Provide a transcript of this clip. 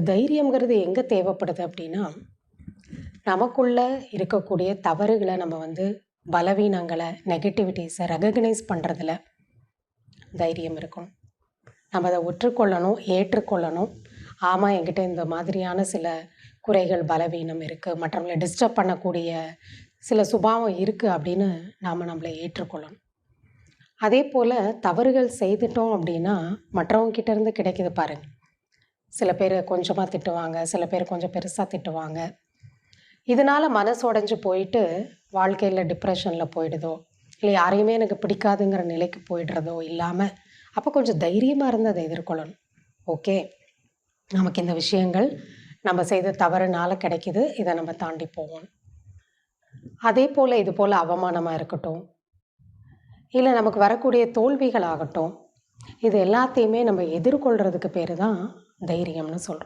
தைரியங்கிறது எங்கே தேவைப்படுது அப்படின்னா நமக்குள்ள இருக்கக்கூடிய தவறுகளை நம்ம வந்து பலவீனங்களை நெகட்டிவிட்டிஸை ரெகக்னைஸ் பண்ணுறதுல தைரியம் இருக்கணும் நம்ம அதை ஒற்றுக்கொள்ளணும் ஏற்றுக்கொள்ளணும். ஆமாம் என்கிட்ட இந்த மாதிரியான சில குறைகள் பலவீனம் இருக்குது மற்றவங்களை டிஸ்டர்ப் பண்ணக்கூடிய சில சுபாவம் இருக்குது அப்படின்னு நாம் நம்மளை ஏற்றுக்கொள்ளணும். அதே போல் தவறுகள் செய்துட்டோம் அப்படின்னா மற்றவங்க கிட்டேருந்து கிடைக்குது சில பேர் கொஞ்சமாக திட்டுவாங்க சில பேர் கொஞ்சம் பெருசாக திட்டுவாங்க. இதனால் மனசு உடைஞ்சு போயிட்டு வாழ்க்கையில் டிப்ரெஷனில் போயிடுதோ இல்லை யாரையுமே எனக்கு பிடிக்காதுங்கிற நிலைக்கு போயிடுறதோ இல்லாமல் அப்போ கொஞ்சம் தைரியமாக இருந்து அதை எதிர்கொள்ளணும். ஓகே? நமக்கு இந்த விஷயங்கள் நம்ம செய்த தவறுனால கிடைக்குது இதை நம்ம தாண்டி போவோம். அதே போல் இது போல் அவமானமாக இருக்கட்டும் இல்லை நமக்கு வரக்கூடிய தோல்விகள் ஆகட்டும் இது எல்லாத்தையுமே நம்ம எதிர்கொள்கிறதுக்கு பேர் தான் தைரியம்னு சொல்கிறோம்